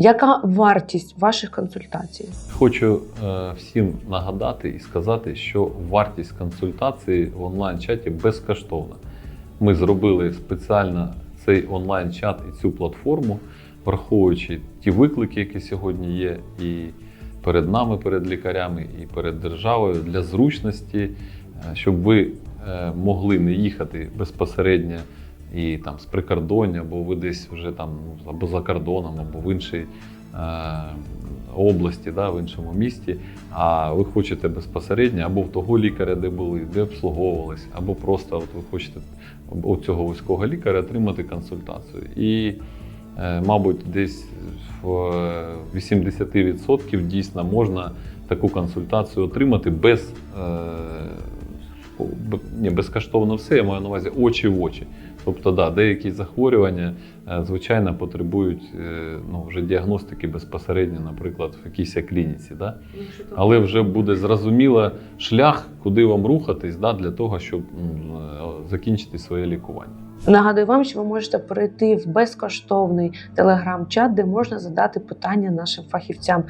Яка вартість ваших консультацій? Хочу е, всім нагадати і сказати, що вартість консультації в онлайн-чаті безкоштовна. Ми зробили спеціально цей онлайн-чат і цю платформу, враховуючи ті виклики, які сьогодні є, і перед нами, перед лікарями, і перед державою для зручності, е, щоб ви е, могли не їхати безпосередньо і там з прикордоння, або ви десь вже там або за кордоном, або в іншій е, області, да, в іншому місті. А ви хочете безпосередньо або в того лікаря, де були, де обслуговувались, або просто от ви хочете у цього вузького лікаря отримати консультацію. І, е, мабуть, десь в 80% дійсно можна таку консультацію отримати без. Е, ні, безкоштовно все, я маю на увазі очі в очі. Тобто, да, деякі захворювання, е, звичайно, потребують е, ну, вже діагностики безпосередньо, наприклад, в якійсь клініці. Да? Але вже буде зрозуміло шлях, куди вам рухатись, да, для того, щоб е, закінчити своє лікування. Нагадую вам, що ви можете перейти в безкоштовний телеграм-чат, де можна задати питання нашим фахівцям.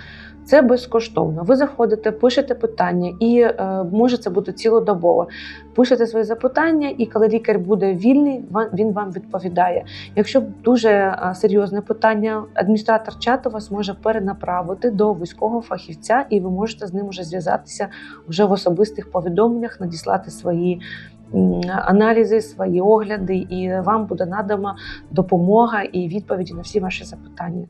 Це безкоштовно. Ви заходите, пишете питання, і е, може це бути цілодобово. Пишете свої запитання, і коли лікар буде вільний, він вам відповідає. Якщо дуже серйозне питання, адміністратор чату вас може перенаправити до вузького фахівця, і ви можете з ним вже зв'язатися вже в особистих повідомленнях, надіслати свої аналізи, свої огляди, і вам буде надана допомога і відповіді на всі ваші запитання.